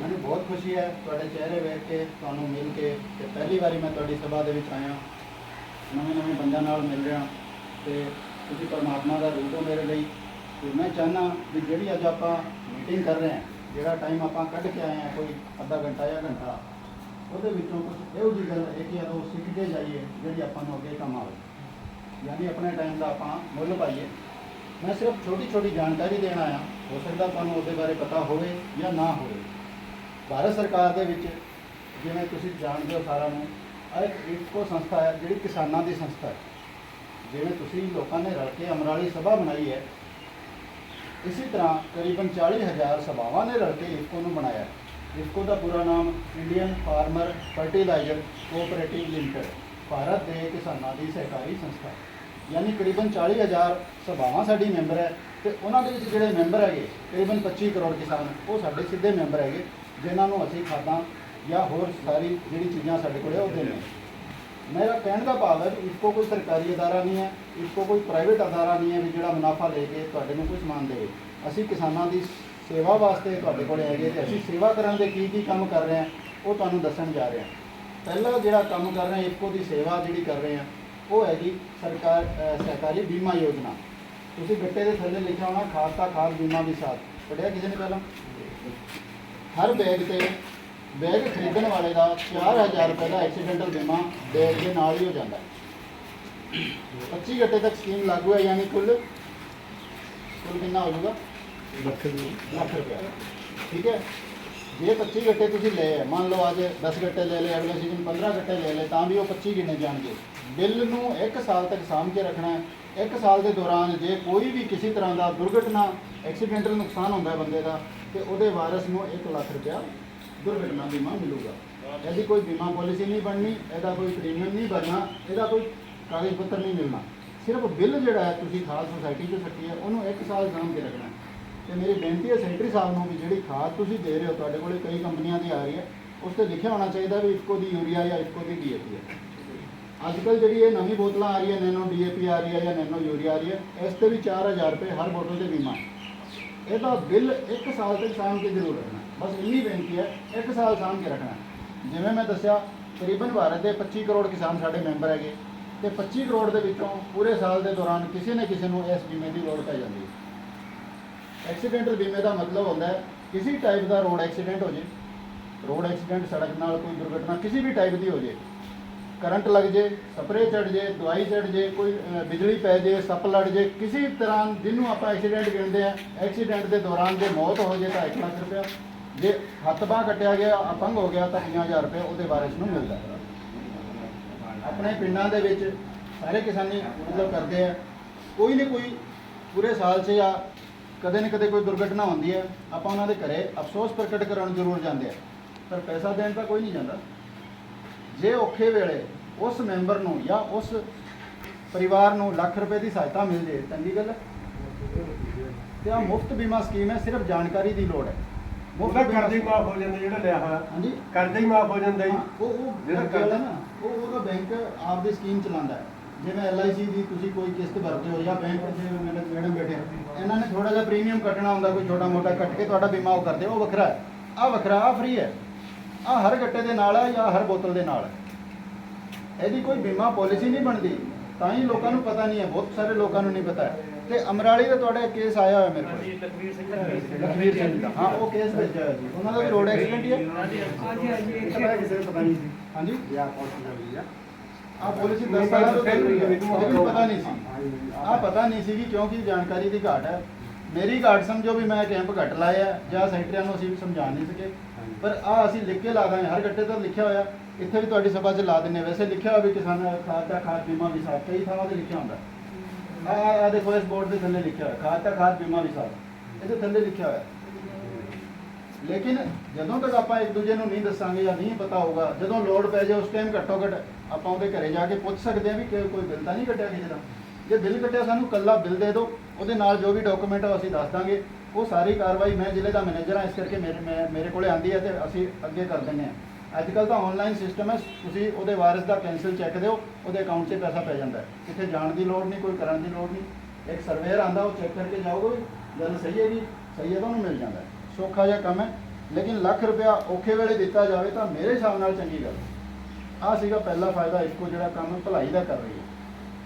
ਮੈਨੂੰ ਬਹੁਤ ਖੁਸ਼ੀ ਹੈ ਤੁਹਾਡੇ ਚਿਹਰੇ ਵੇਖ ਕੇ, ਤੁਹਾਨੂੰ ਮਿਲ ਕੇ ਤੇ ਪਹਿਲੀ ਵਾਰੀ ਮੈਂ ਤੁਹਾਡੀ ਸਭਾ ਦੇ ਵਿੱਚ ਆਇਆ। ਨਵੇਂ ਨਵੇਂ ਬੰਦਿਆਂ ਨਾਲ ਮਿਲ ਰਿਹਾ। ਤੇ ਤੁਸੀਂ ਪਰਮਾਤਮਾ ਦਾ ਰੂਪ ਹੋ ਮੇਰੇ ਲਈ। ਤੇ ਮੈਂ ਚਾਹਨਾ ਵੀ ਜਿਹੜੀ ਅੱਜ ਆਪਾਂ ਮੀਟਿੰਗ ਕਰ ਰਹੇ ਹਾਂ, ਜਿਹੜਾ ਟਾਈਮ ਆਪਾਂ ਕੱਢ ਕੇ ਆਏ ਹਾਂ, ਕੋਈ ਅੱਧਾ ਘੰਟਾ ਜਾਂ ਘੰਟਾ, ਉਹਦੇ ਵਿੱਚੋਂ ਕੁਝ ਇਹੋ ਜਿਹੀ ਗੱਲ ਹੈ ਕਿ ਜਦੋਂ ਸਿੱਖਦੇ ਜਾਈਏ ਜਿਹੜੀ ਆਪਾਂ ਨੂੰ ਅੱਗੇ ਕੰਮ ਆਵੇ। ਯਾਨੀ ਆਪਣੇ ਟਾਈਮ ਦਾ ਆਪਾਂ ਮੁੱਲ ਪਾਈਏ। ਮੈਂ ਸਿਰਫ ਛੋਟੀ ਛੋਟੀ ਜਾਣਕਾਰੀ ਦੇਣ ਆਇਆ। ਹੋ ਸਕਦਾ ਤੁਹਾਨੂੰ ਉਹਦੇ ਬਾਰੇ ਪਤਾ ਹੋਵੇ ਜਾਂ ਨਾ ਹੋਵੇ। ਭਾਰਤ ਸਰਕਾਰ ਦੇ ਵਿੱਚ ਜਿਵੇਂ ਤੁਸੀਂ ਜਾਣਦੇ ਹੋ ਸਾਰਿਆਂ ਨੂੰ ਇੱਕ ਇਫਕੋ ਸੰਸਥਾ ਹੈ ਜਿਹੜੀ ਕਿਸਾਨਾਂ ਦੀ ਸੰਸਥਾ ਹੈ। ਜਿਵੇਂ ਤੁਸੀਂ ਲੋਕਾਂ ਨੇ ਰਲ ਕੇ ਅਮਰਾਲੀ ਸਭਾ ਬਣਾਈ ਹੈ, ਇਸੇ ਤਰ੍ਹਾਂ ਕਰੀਬਨ 40000 ਸਭਾਵਾਂ ਨੇ ਰਲ ਕੇ ਇਫਕੋ ਨੂੰ ਬਣਾਇਆ ਹੈ। ਇਫਕੋ ਦਾ ਪੂਰਾ ਨਾਮ Indian farmer fertiliser cooperative limited Bharat ਦੇ ਕਿਸਾਨਾਂ ਦੀ ਸਹਿਕਾਰੀ ਸੰਸਥਾ ਯਾਨੀ ਕਰੀਬਨ 40000 ਸਭਾਵਾਂ ਸਾਡੀ ਮੈਂਬਰ ਹੈ ਤੇ ਉਹਨਾਂ ਦੇ ਵਿੱਚ ਜਿਹੜੇ ਮੈਂਬਰ ਹੈਗੇ, ਕਰੀਬਨ 25 ਕਰੋੜ ਕਿਸਾਨ, ਉਹ ਸਾਡੇ ਸਿੱਧੇ ਮੈਂਬਰ ਹੈਗੇ, ਜਿਨ੍ਹਾਂ ਨੂੰ ਅਸੀਂ ਖਾਦਾਂ ਜਾਂ ਹੋਰ ਸਾਰੀ ਜਿਹੜੀ ਚੀਜ਼ਾਂ ਸਾਡੇ ਕੋਲੇ ਉਹ ਦਿੰਦੇ ਮੇਰਾ ਕਹਿਣ ਦਾ ਭਾਵ ਹੈ ਕਿ ਇਫਕੋ ਕੋਈ ਸਰਕਾਰੀ ਅਦਾਰਾ ਨਹੀਂ ਹੈ ਇਫਕੋ ਕੋਈ ਪ੍ਰਾਈਵੇਟ ਅਦਾਰਾ ਨਹੀਂ ਹੈ ਵੀ ਜਿਹੜਾ ਮੁਨਾਫਾ ਲੈ ਕੇ ਤੁਹਾਡੇ ਨੂੰ ਕੋਈ ਸਮਾਨ ਦੇਵੇ। ਅਸੀਂ ਕਿਸਾਨਾਂ ਦੀ ਸੇਵਾ ਵਾਸਤੇ ਤੁਹਾਡੇ ਕੋਲੇ ਹੈਗੇ ਤੇ ਅਸੀਂ ਸੇਵਾ ਕਰਨ ਦੇ ਕੀ ਕੀ ਕੰਮ ਕਰ ਰਹੇ ਹਾਂ, ਉਹ ਤੁਹਾਨੂੰ ਦੱਸਣ ਜਾ ਰਹੇ ਹਾਂ। ਪਹਿਲਾ ਜਿਹੜਾ ਕੰਮ ਕਰ ਰਹੇ ਹਾਂ ਇਫਕੋ ਦੀ ਸੇਵਾ ਜਿਹੜੀ ਕਰ ਰਹੇ ਹਾਂ ਉਹ ਹੈਗੀ ਸਰਕਾਰ ਅ, ਸਹਿਕਾਰੀ ਬੀਮਾ ਯੋਜਨਾ। ਤੁਸੀਂ ਗੱਟੇ ਦੇ ਥੱਲੇ ਲਿਖਿਆ ਹੋਣਾ ਖਾਤਾ ਖਾਦ ਬੀਮਾ ਵੀ ਸਾਥ। ਪੜਿਆ ਕਿਸੇ ਨੇ ਪਹਿਲਾਂ? ਹਰ ਬੈਗ ਤੇ ਬੈਗ ਖਰੀਦਣ ਵਾਲੇ ਦਾ 4000 ਰੁਪਏ ਦਾ ਐਕਸੀਡੈਂਟਲ ਬੀਮਾ ਬੈਗ ਦੇ ਨਾਲ ਹੀ ਹੋ ਜਾਂਦਾ ਹੈ। 25 ਘੰਟੇ ਤੱਕ ਸਕੀਮ ਲਾਗੂ ਹੈ ਯਾਨੀ ਕੁੱਲ? ਕੁੱਲ ਕਿੰਨਾ ਹੋ ਜਾਊਗਾ? ਲੱਖ ਰੁਪਏ। ਠੀਕ ਹੈ? ਜੇ 25 ਘੰਟੇ ਤੁਸੀਂ ਲਏ ਹੈ, ਮੰਨ ਲਓ ਅੱਜ 10 ਘੰਟੇ ਲੈ ਲਏ ਅਗਲੇ ਸੀਜ਼ਨ 15 ਘੰਟੇ ਲੈ ਲਏ ਤਾਂ ਵੀ ਉਹ 25 ਗਿਣੇ ਜਾਣਗੇ। ਬਿੱਲ ਨੂੰ 1 ਸਾਲ ਤੱਕ ਸਾਂਭ ਕੇ ਰੱਖਣਾ ਹੈ। 1 ਸਾਲ ਦੇ ਦੌਰਾਨ ਜੇ ਕੋਈ ਵੀ ਕਿਸੇ ਤਰ੍ਹਾਂ ਦਾ ਦੁਰਘਟਨਾ, ਐਕਸੀਡੈਂਟਲ ਨੁਕਸਾਨ ਹੁੰਦਾ ਹੈ ਬੰਦੇ ਦਾ, ਤੇ ਉਹਦੇ ਵਾਰਸ ਨੂੰ 1 ਲੱਖ ਰੁਪਇਆ ਦੁਰਘਟਨਾ ਬੀਮਾ ਮਿਲੂਗਾ। ਇਹਦੀ ਕੋਈ ਬੀਮਾ ਪਾਲਿਸੀ ਨਹੀਂ ਬਣਨੀ, ਇਹਦਾ ਕੋਈ ਪ੍ਰੀਮੀਅਮ ਨਹੀਂ ਭਰਨਾ ਇਹਦਾ ਕੋਈ ਕਾਗਜ਼ ਪੱਤਰ ਨਹੀਂ ਮਿਲਣਾ। ਸਿਰਫ ਬਿੱਲ ਜਿਹੜਾ ਹੈ ਤੁਸੀਂ ਖਾਦ ਸੁਸਾਇਟੀ 'ਚ ਸੱਟੀ ਹੈ ਉਹਨੂੰ 1 ਸਾਲ ਸਾਂਭ ਕੇ ਰੱਖਣਾ ਹੈ। ਤੇ ਮੇਰੀ ਬੇਨਤੀ ਹੈ ਸੈਕਟਰੀ ਸਾਹਿਬ ਨੂੰ ਵੀ ਜਿਹੜੀ ਖਾਦ ਤੁਸੀਂ ਦੇ ਰਹੇ ਹੋ, ਤੁਹਾਡੇ ਕੋਲੇ ਕਈ ਕੰਪਨੀਆਂ ਦੀ ਆ ਰਹੀ ਹੈ, ਉਸ ਤੇ ਲਿਖਿਆ ਹੋਣਾ ਚਾਹੀਦਾ ਵੀ ਇਫਕੋ ਦੀ ਯੂਰੀਆ ਜਾਂ ਇਫਕੋ ਦੀ ਡੀਏਪੀ ਹੈ। ਅੱਜ ਕੱਲ ਜਿਹੜੀ ਇਹ ਨਵੀਂ ਬੋਤਲਾਂ ਆ ਰਹੀਆਂ, ਨੈਨੋ ਡੀਏਪੀ ਆ ਰਹੀ ਹੈ ਜਾਂ ਨੈਨੋ ਯੂਰੀਆ ਆ ਰਹੀ ਹੈ, ਇਸ ਤੇ ਵੀ 4000 ਰੁਪਏ ਹਰ ਬੋਤਲ ਤੇ ਬੀਮਾ ਹੈ। ਇਹਦਾ ਬਿੱਲ 1 ਸਾਲ ਤੱਕ ਸਾਂਭ ਕੇ ਜ਼ਰੂਰ ਰੱਖਣਾ ਬਸ ਇੰਨੀ ਬੇਨਤੀ ਹੈ 1 ਸਾਲ ਸਾਂਭ ਕੇ ਰੱਖਣਾ ਜਿਵੇਂ ਮੈਂ ਦੱਸਿਆ, ਤਕਰੀਬਨ ਭਾਰਤ ਦੇ 25 ਕਰੋੜ ਕਿਸਾਨ ਸਾਡੇ ਮੈਂਬਰ ਹੈਗੇ ਤੇ 25 ਕਰੋੜ ਦੇ ਵਿੱਚੋਂ ਪੂਰੇ ਸਾਲ ਦੇ ਦੌਰਾਨ ਕਿਸੇ ਨਾ ਕਿਸੇ ਨੂੰ ਇਸ ਬੀਮੇ ਦੀ ਲੋੜ ਪੈ ਜਾਂਦੀ ਹੈ। ਐਕਸੀਡੈਂਟਲ ਬੀਮੇ ਦਾ ਮਤਲਬ ਹੁੰਦਾ ਹੈ, ਕਿਸੇ ਟਾਈਪ ਦਾ ਰੋਡ ਐਕਸੀਡੈਂਟ ਹੋ ਜੇ, ਰੋਡ ਐਕਸੀਡੈਂਟ ਸੜਕ ਨਾਲ ਕੋਈ ਦੁਰਘਟਨਾ ਕਿਸੇ ਵੀ ਟਾਈਪ ਦੀ ਹੋ ਜੇ ਕਰੰਟ ਲੱਗ ਜੇ ਸਪਰੇ ਚੜ ਜੇ, ਦਵਾਈ ਚੜ ਜੇ, ਕੋਈ ਬਿਜਲੀ ਪੈ ਜੇ, ਸੱਪ ਲੜ ਜੇ, ਕਿਸੇ ਤਰ੍ਹਾਂ ਜਿਹਨੂੰ ਆਪਾਂ ਐਕਸੀਡੈਂਟ ਕਹਿੰਦੇ ਆ ਐਕਸੀਡੈਂਟ ਦੇ ਦੌਰਾਨ ਜੇ ਮੌਤ ਹੋ ਜੇ ਤਾਂ 1 ਲੱਖ ਰੁਪਇਆ। ਜੇ ਹੱਥ ਬਾਂਹ ਕੱਟਿਆ ਗਿਆ, ਅਪੰਗ ਹੋ ਗਿਆ ਤਾਂ 50000 ਰੁਪਏ ਉਹਦੇ ਵਾਰਿਸ ਨੂੰ ਮਿਲਦਾ। ਆਪਣੇ ਪਿੰਡਾਂ ਦੇ ਵਿੱਚ ਸਾਰੇ ਕਿਸਾਨੀ ਮਤਲਬ ਕਰਦੇ ਆ। ਕੋਈ ਨਾ ਕੋਈ ਪੂਰੇ ਸਾਲ 'ਚ ਜਾਂ ਕਦੇ ਨਾ ਕਦੇ ਕੋਈ ਦੁਰਘਟਨਾ ਹੁੰਦੀ ਹੈ। ਆਪਾਂ ਉਹਨਾਂ ਦੇ ਘਰੇ ਅਫਸੋਸ ਪ੍ਰਗਟ ਕਰਨ ਜ਼ਰੂਰ ਜਾਂਦੇ ਆ। ਪਰ ਪੈਸਾ ਦੇਣ ਤਾਂ ਕੋਈ ਨਹੀਂ ਜਾਂਦਾ। ਜੇ ਔਖੇ ਵੇਲੇ ਉਸ ਮੈਂਬਰ ਨੂੰ ਜਾਂ ਉਸ ਪਰਿਵਾਰ ਨੂੰ ਲੱਖ ਰੁਪਏ ਦੀ ਸਹਾਇਤਾ ਮਿਲ ਜੇ ਚੰਗੀ ਗੱਲ ਹੈ। ਤੇ ਆ ਮੁਫਤ ਬੀਮਾ ਸਕੀਮ ਹੈ ਸਿਰਫ ਜਾਣਕਾਰੀ ਦੀ ਲੋੜ ਹੈ। ਉਹਦਾ ਕਰਜ਼ਾ ਮਾਫ ਹੋ ਜਾਂਦਾ ਜਿਹੜਾ ਲਿਆ ਹੋਇਆ। ਹਾਂਜੀ। ਕਰਜ਼ਾ ਹੀ ਮਾਫ ਹੋ ਜਾਂਦਾ ਜੀ। ਉਹ ਉਹ ਜਿਹੜਾ ਕਰਦਾ ਨਾ ਉਹ ਉਹਦਾ ਬੈਂਕ ਆਪਦੀ ਸਕੀਮ ਚਲਾਉਂਦਾ ਹੈ। ਜਿਵੇਂ LIC ਦੀ ਤੁਸੀਂ ਕੋਈ ਕਿਸ਼ਤ ਭਰਦੇ ਹੋ ਜਾਂ ਬੈਂਕ ਦੇ ਮੈਡਮ ਮੈਡਮ ਬੈਠੇ ਇਹਨਾਂ ਨੇ ਥੋੜਾ ਜਿਹਾ ਪ੍ਰੀਮੀਅਮ ਕੱਟਣਾ ਹੁੰਦਾ ਕੋਈ ਛੋਟਾ ਮੋਟਾ ਕੱਟ ਕੇ ਤੁਹਾਡਾ ਬੀਮਾ ਉਹ ਕਰਦੇ ਉਹ ਵੱਖਰਾ ਹੈ। ਆ ਵੱਖਰਾ ਆ ਫ੍ਰੀ ਹੈ। ਆ ਹਰ ਗੱਟੇ ਦੇ ਨਾਲ ਹੈ ਜਾਂ ਹਰ ਬੋਤਲ ਦੇ ਨਾਲ ਹੈ? ਇਹਦੀ ਕੋਈ ਬੀਮਾ ਪਾਲਿਸੀ ਨਹੀਂ ਬਣਦੀ। ਤਾਂ ਹੀ ਲੋਕਾਂ ਨੂੰ ਪਤਾ ਨਹੀਂ ਹੈ ਬਹੁਤ ਸਾਰੇ ਲੋਕਾਂ ਨੂੰ ਨਹੀਂ ਪਤਾ ਤੇ ਅਮਰਾਲੀ ਦਾ ਤੁਹਾਡਾ ਕੇਸ ਆਇਆ ਹੋਇਆ ਮੇਰੇ ਕੋਲ। ਤਕਵੀਰ ਸਿੰਘ ਲਖਵੀਰ ਸਿੰਘ ਦਾ। ਹਾਂ ਉਹ ਕੇਸ ਭੇਜਿਆ ਹੋਇਆ ਜੀ। ਉਹਨਾਂ ਦਾ ਵੀ ਰੋਡ ਐਕਸੀਡੈਂਟ ਹੀ ਹੈ। ਹਾਂਜੀ ਹਾਂਜੀ। ਕਿਸੇ ਨੂੰ ਪਤਾ ਨਹੀਂ ਸੀ। ਹਾਂਜੀ? ਵਿਆਹ ਪਹੁੰਚ ਜਾਂਦੀ ਆ। ਆ ਪੁਲਿਸ 10 ਸਾਲਾਂ ਤੋਂ ਚੱਲ ਰਹੀ ਹੈ। ਵੀ ਪਤਾ ਨਹੀਂ ਸੀ। ਆ। ਪਤਾ ਨਹੀਂ ਸੀ ਕਿ ਕਿਉਂਕਿ ਜਾਣਕਾਰੀ ਦੀ ਘਾਟ ਹੈ। ਮੇਰੀ ਘਾਟ ਸਮਝੋ ਵੀ ਮੈਂ ਕੈਂਪ ਘੱਟ ਲਾਇਆ ਜਾਂ ਸੈਕਟਰੀਆਂ ਨੂੰ ਅਸੀਂ ਵੀ ਸਮਝਾ ਨਹੀਂ ਸਕੇ। ਪਰ ਆ ਅਸੀਂ ਲਿਖ ਕੇ ਲਾ ਦਾਂਗੇ ਹਰ ਗੱਟੇ ਤੋਂ ਲਿਖਿਆ ਹੋਇਆ। ਇੱਥੇ ਵੀ ਤੁਹਾਡੀ ਸਭਾ 'ਚ ਲਾ ਦਿੰਨੇ ਵੈਸੇ ਲਿਖਿਆ ਹੋਇਆ ਵੀ ਕਿਸਾਨ ਖਾਦ ਦਾ ਖਾਦ ਬੀਮਾ ਵੀ ਸਾਥ ਕਈ ਥਾਵਾਂ ਤੇ ਲਿਖਿਆ ਹੁੰਦਾ। ਆ ਆ ਦੇਖੋ ਇਸ ਬੋਰਡ ਦੇ ਥੱਲੇ ਲਿਖਿਆ ਹੋਇਆ। ਖਾਦ ਦਾ ਖਾਦ ਬੀਮਾ ਵੀ ਸਾਥ ਇਹਦੇ ਥੱਲੇ ਲਿਖਿਆ ਹੋਇਆ। ਲੇਕਿਨ ਜਦੋਂ ਤੱਕ ਆਪਾਂ ਇੱਕ ਦੂਜੇ ਨੂੰ ਨਹੀਂ ਦੱਸਾਂਗੇ ਜਾਂ ਨਹੀਂ ਪਤਾ ਹੋਊਗਾ ਜਦੋਂ ਲੋਡ ਪੈ ਜਾਏ ਉਸ ਟਾਈਮ ਘੱਟੋ ਘੱਟ ਆਪਾਂ ਉਹਦੇ ਘਰੇ ਜਾ ਕੇ ਪੁੱਛ ਸਕਦੇ ਹਾਂ ਵੀ ਕਿ ਕੋਈ ਬਿੱਲ ਤਾਂ ਨਹੀਂ ਕੱਟਿਆ ਕਿਸੇ ਦਾ। ਜੇ ਬਿੱਲ ਕੱਟਿਆ ਸਾਨੂੰ ਕੱਲਾ ਬਿੱਲ ਦੇ ਦਿਓ, ਉਹਦੇ ਨਾਲ ਜੋ ਵੀ ਡਾਕੂਮੈਂਟ ਆ ਉਹ ਅਸੀਂ ਦੱਸ ਦਾਂਗੇ। ਉਹ ਸਾਰੀ ਕਾਰਵਾਈ ਮੈਂ ਜ਼ਿਲ੍ਹੇ ਦਾ ਮੈਨੇਜਰ ਹਾਂ, ਇਸ ਕਰਕੇ ਮੇਰੇ, ਮੈਂ- ਮੇਰੇ ਕੋਲੇ ਆਂਦੀ ਹੈ ਤੇ ਅਸੀਂ ਅੱਗੇ ਕਰ ਦਿੰਦੇ ਹਾਂ। ਅੱਜ ਕੱਲ ਤਾਂ ਆਨਲਾਈਨ ਸਿਸਟਮ ਹੈ, ਤੁਸੀਂ ਉਹਦੇ ਵਾਰਿਸ ਦਾ ਕੈਂਸਲ ਚੈੱਕ ਦਿਓ, ਉਹਦੇ ਅਕਾਊਂਟ 'ਚ ਪੈਸਾ ਪੈ ਜਾਂਦਾ ਹੈ। ਕਿਤੇ ਜਾਣ ਦੀ ਲੋੜ ਨਹੀਂ, ਕੋਈ ਕਰਨ ਦੀ ਲੋੜ ਨਹੀਂ। ਇੱਕ ਸਰਵੇਅਰ ਆਂਦਾ, ਉਹ ਚੈੱਕ ਕਰਕੇ ਜਾਓਗੇ ਵੀ ਗੱਲ ਸਹੀ ਹੈ ਜੀ, ਸਹੀ ਹੈ ਤਾਂ ਉਹਨੂੰ ਮਿਲ ਜਾਂਦਾ ਸੌਖਾ ਜਿਹਾ ਕੰਮ ਹੈ, ਲੇਕਿਨ ਲੱਖ ਰੁਪਇਆ ਔਖੇ ਵੇਲੇ ਦਿੱਤਾ ਜਾਵੇ ਤਾਂ ਮੇਰੇ ਹਿਸਾਬ ਨਾਲ ਚੰਗੀ ਗੱਲ ਆ ਸੀਗਾ ਪਹਿਲਾ ਫਾਇਦਾ ਇਸ ਇਫਕੋ ਜਿਹੜਾ ਕੰਮ ਭਲਾਈ ਦਾ ਕਰ ਰਹੀ ਹੈ।